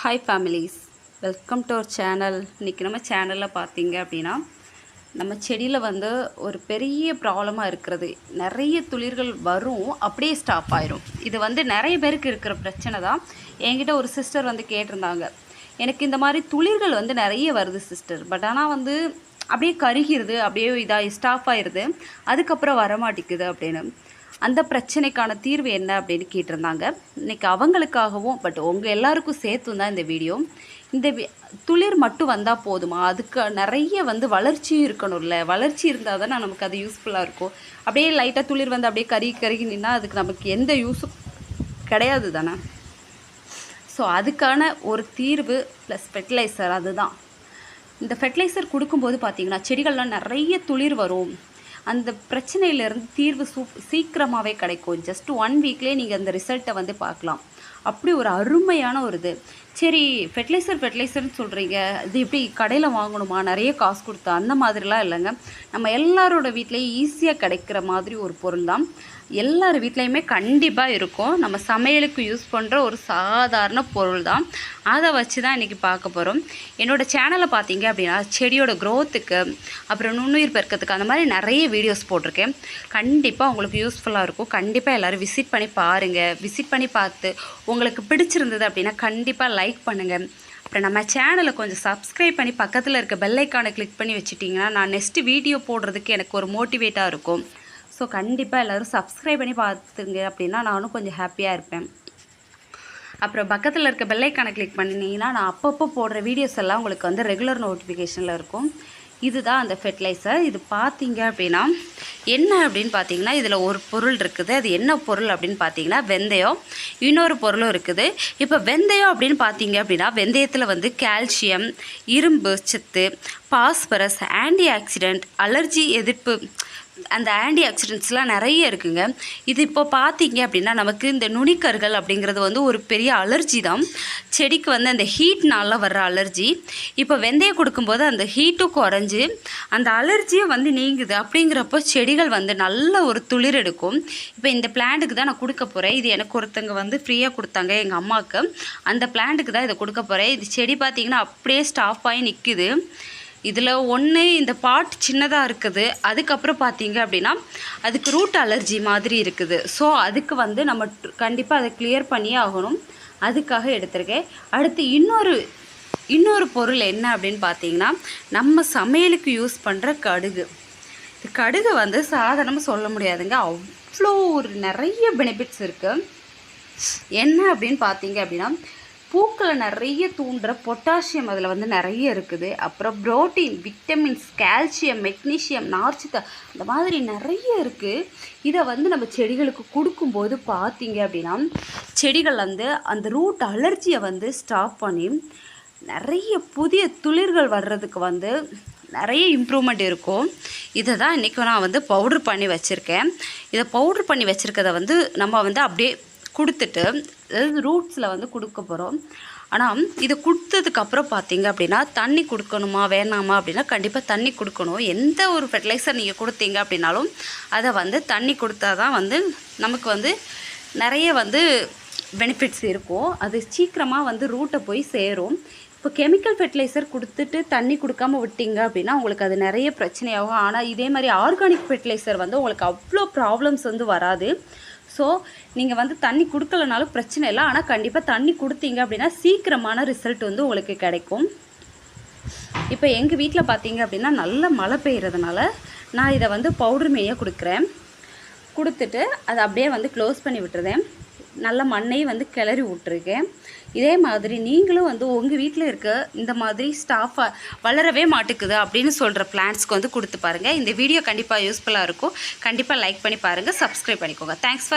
Hi families welcome to our channel இன்றைக்கி நம்ம சேனலில் பார்த்தீங்க அப்படின்னா நம்ம செடியில் வந்து ஒரு பெரிய ப்ராப்ளமாக இருக்கிறது. நிறைய துளிர்கள் வரும் அப்படியே ஸ்டாப் ஆயிரும். இது வந்து நிறைய பேருக்கு இருக்கிற பிரச்சனை தான். என்கிட்ட ஒரு சிஸ்டர் வந்து கேட்டிருந்தாங்க. எனக்கு இந்த மாதிரி துளிர்கள் வந்து நிறைய வருது சிஸ்டர் பட் ஆனால் வந்து அப்படியே கருகிருது அப்படியே இதாக ஸ்டாப் ஆயிடுது அதுக்கப்புறம் வரமாட்டேங்குது அப்படின்னு. அந்த பிரச்சனைக்கான தீர்வு என்ன அப்படின்னு கேட்டிருந்தாங்க. இன்றைக்கி அவங்களுக்காகவும் பட் உங்கள் எல்லாருக்கும் சேர்த்து தான் இந்த வீடியோ. இந்த வி- துளிர் மட்டும் வந்தால் போதுமா? அதுக்கு நிறைய வந்து வளர்ச்சியும் இருக்கணும்ல. வளர்ச்சி இருந்தால் தானே நமக்கு அது யூஸ்ஃபுல்லாக இருக்கும். அப்படியே லைட்டாக துளிர் வந்து அப்படியே கருகி கருகி நின்னா அதுக்கு நமக்கு எந்த யூஸும் கிடையாது தானே. ஸோ அதுக்கான ஒரு தீர்வு ப்ளஸ் ஃபெர்டிலைசர் அதுதான். இந்த ஃபெர்டிலைசர் கொடுக்கும்போது பார்த்தீங்கன்னா செடிகள்லாம் நிறைய துளிர் வரும். அந்த பிரச்சனையிலேருந்து தீர்வு சூ சீக்கிரமாகவே கிடைக்கும். ஜஸ்ட் ஒன் வீக்லேயே நீங்கள் அந்த ரிசல்ட்டை வந்து பார்க்கலாம். அப்படி ஒரு அருமையான ஒரு இது. சரி ஃபெர்டிலைசர் ஃபெர்டிலைசர்னு சொல்கிறீங்க இது எப்படி கடையில் வாங்கணுமா? நிறைய காசு கொடுத்தா அந்த மாதிரிலாம் இல்லைங்க. நம்ம எல்லாரோட வீட்லேயும் ஈஸியாக கிடைக்கிற மாதிரி ஒரு பொருள் தான். எல்லார் வீட்லேயுமே கண்டிப்பாக இருக்கும். நம்ம சமையலுக்கு யூஸ் பண்ணுற ஒரு சாதாரண பொருள் தான். அதை வச்சு தான் இன்றைக்கி பார்க்க போகிறோம் என்னோடய சேனலை பார்த்தீங்க அப்படின்னா செடியோட க்ரோத்துக்கு அப்புறம் நுண்ணுயிர் பெருக்கத்துக்கு அந்த மாதிரி நிறைய வீடியோஸ் போட்டிருக்கேன். கண்டிப்பாக உங்களுக்கு யூஸ்ஃபுல்லாக இருக்கும். கண்டிப்பாக எல்லோரும் விசிட் பண்ணி பாருங்கள் விசிட் பண்ணி பார்த்து உங்கள் உங்களுக்கு பிடிச்சிருந்தது அப்படின்னா கண்டிப்பாக லைக் பண்ணுங்கள் அப்புறம் நம்ம சேனலை கொஞ்சம் சப்ஸ்கிரைப் பண்ணி பக்கத்தில் இருக்க பெல்லைக்கானை கிளிக் பண்ணி வச்சுட்டிங்கன்னா நான் நெக்ஸ்ட்டு வீடியோ போடுறதுக்கு எனக்கு ஒரு மோட்டிவேட்டாக இருக்கும். ஸோ கண்டிப்பாக எல்லோரும் சப்ஸ்கிரைப் பண்ணி பார்த்துங்க அப்படின்னா நானும் கொஞ்சம் ஹாப்பியாக இருப்பேன். அப்புறம் பக்கத்தில் இருக்க பெல்லைக்கானை கிளிக் பண்ணிங்கன்னா நான் அப்பப்போ போடுற வீடியோஸ் எல்லாம் உங்களுக்கு வந்து ரெகுலர் நோட்டிஃபிகேஷனில் இருக்கும். இதுதான் அந்த ஃபெர்டிலைசர் இது பார்த்தீங்க அப்படின்னா என்ன அப்படின்னு பார்த்தீங்கன்னா இதில் ஒரு பொருள் இருக்குது. அது என்ன பொருள் அப்படின்னு பார்த்தீங்கன்னா வெந்தயம். இன்னொரு பொருளும் இருக்குது. இப்போ வெந்தயம் அப்படின்னு பார்த்தீங்க அப்படின்னா வெந்தயத்தில் வந்து கால்சியம் இரும்பு சத்து பாஸ்பரஸ் ஆன்டி ஆக்சிடெண்ட் அலர்ஜி எதிர்ப்பு அந்த ஆன்டி ஆக்சிடென்ட்ஸ்லாம் நிறைய இருக்குங்க. இது இப்போ பார்த்தீங்க அப்படின்னா நமக்கு இந்த நுனிக்கர்கள் அப்படிங்கிறது வந்து ஒரு பெரிய அலர்ஜி தான். செடிக்கு வந்து அந்த ஹீட்னால வர்ற அலர்ஜி இப்போ வெந்தயம் கொடுக்கும்போது அந்த ஹீட்டும் குறைஞ்சி அந்த அலர்ஜியும் வந்து நீங்குது. அப்படிங்கிறப்போ செடிகள் வந்து நல்ல ஒரு துளிர் எடுக்கும். இப்போ இந்த பிளான்ட்டுக்கு தான் நான் கொடுக்க போகிறேன் இது எனக்கு ஒருத்தங்க வந்து ஃப்ரீயாக கொடுத்தாங்க எங்கள் அம்மாவுக்கு அந்த பிளான்ட்டுக்கு தான் இதை கொடுக்க போகிறேன் இது செடி பார்த்தீங்கன்னா அப்படியே ஸ்டாஃப் ஆகி நிற்குது இதில் ஒன்று இந்த பாட் சின்னதாக இருக்குது. அதுக்கப்புறம் பார்த்தீங்க அப்படின்னா அதுக்கு ரூட் அலர்ஜி மாதிரி இருக்குது. ஸோ அதுக்கு வந்து நம்ம கண்டிப்பாக அதை கிளியர் பண்ணியே ஆகணும். அதுக்காக எடுத்திருக்கேன். அடுத்து இன்னொரு இன்னொரு பொருள் என்ன அப்படின்னு பார்த்தீங்கன்னா நம்ம சமையலுக்கு யூஸ் பண்ணுற கடுகு. கடுகு வந்து சாதாரணமாக சொல்ல முடியாதுங்க. அவ்வளோ ஒரு நிறைய பெனிஃபிட்ஸ் இருக்குது என்ன அப்படின்னு பார்த்தீங்க அப்படின்னா பூக்களை நிறைய தூண்டுற பொட்டாசியம் அதில் வந்து நிறைய இருக்குது. அப்புறம் புரோட்டீன் விட்டமின்ஸ் கால்சியம் மெக்னீஷியம் நார்ச்சத்து அந்த மாதிரி நிறைய இருக்குது இதை வந்து நம்ம செடிகளுக்கு கொடுக்கும்போது பார்த்தீங்க அப்படின்னா செடிகள் வந்து அந்த ரூட் அலர்ஜியை வந்து ஸ்டாப் பண்ணி நிறைய புதிய துளிர்கள் வர்றதுக்கு வந்து நிறைய இம்ப்ரூவ்மெண்ட் இருக்கும். இதை தான் இன்றைக்கி நான் வந்து பவுட்ரு பண்ணி வச்சுருக்கேன். இதை பவுட்ரு பண்ணி வச்சுருக்கதை வந்து நம்ம வந்து அப்படியே கொடுத்துட்டு அதாவது ரூட்ஸில் வந்து கொடுக்க போகிறோம் ஆனால் இது கொடுத்ததுக்கப்புறம் பார்த்தீங்க அப்படின்னா தண்ணி கொடுக்கணுமா வேணாமா அப்படின்னா கண்டிப்பாக தண்ணி கொடுக்கணும். எந்த ஒரு ஃபெர்டிலைசர் நீங்கள் கொடுத்தீங்க அப்படின்னாலும் அதை வந்து தண்ணி கொடுத்தா தான் வந்து நமக்கு வந்து நிறைய வந்து பெனிஃபிட்ஸ் இருக்கும். அது சீக்கிரமாக வந்து ரூட்டை போய் சேரும். இப்போ கெமிக்கல் ஃபெர்டிலைசர் கொடுத்துட்டு தண்ணி கொடுக்காம விட்டீங்க அப்படின்னா உங்களுக்கு அது நிறைய பிரச்சனையாகும். ஆனால் இதே மாதிரி ஆர்கானிக் ஃபெர்டிலைசர் வந்து உங்களுக்கு அவ்வளோ ப்ராப்ளம்ஸ் வந்து வராது. ஸோ நீங்கள் வந்து தண்ணி கொடுக்கலனாலும் பிரச்சனை இல்லை. ஆனால் கண்டிப்பாக தண்ணி கொடுத்தீங்க அப்படின்னா சீக்கிரமான ரிசல்ட் வந்து உங்களுக்கு கிடைக்கும். இப்போ எங்கள் வீட்டில் பார்த்தீங்க அப்படின்னா நல்ல மழை பெய்யறதுனால நான் இதை வந்து பவுடர் மேயாக கொடுக்குறேன். கொடுத்துட்டு அதை அப்படியே வந்து க்ளோஸ் பண்ணி விட்டுருதேன் நல்ல மண்ணை வந்து கிளறி விட்டுருக்கேன். இதே மாதிரி நீங்களும் வந்து உங்கள் வீட்டில் இருக்க இந்த மாதிரி ஸ்டாஃபாக வளரவே மாட்டுக்குது அப்படின்னு சொல்கிற பிளான்ஸ்க்கு வந்து கொடுத்து பாருங்கள் இந்த வீடியோ கண்டிப்பாக யூஸ்ஃபுல்லாக இருக்கும். கண்டிப்பாக லைக் பண்ணி பாருங்கள் சப்ஸ்கிரைப் பண்ணிக்கோங்க. Thanks for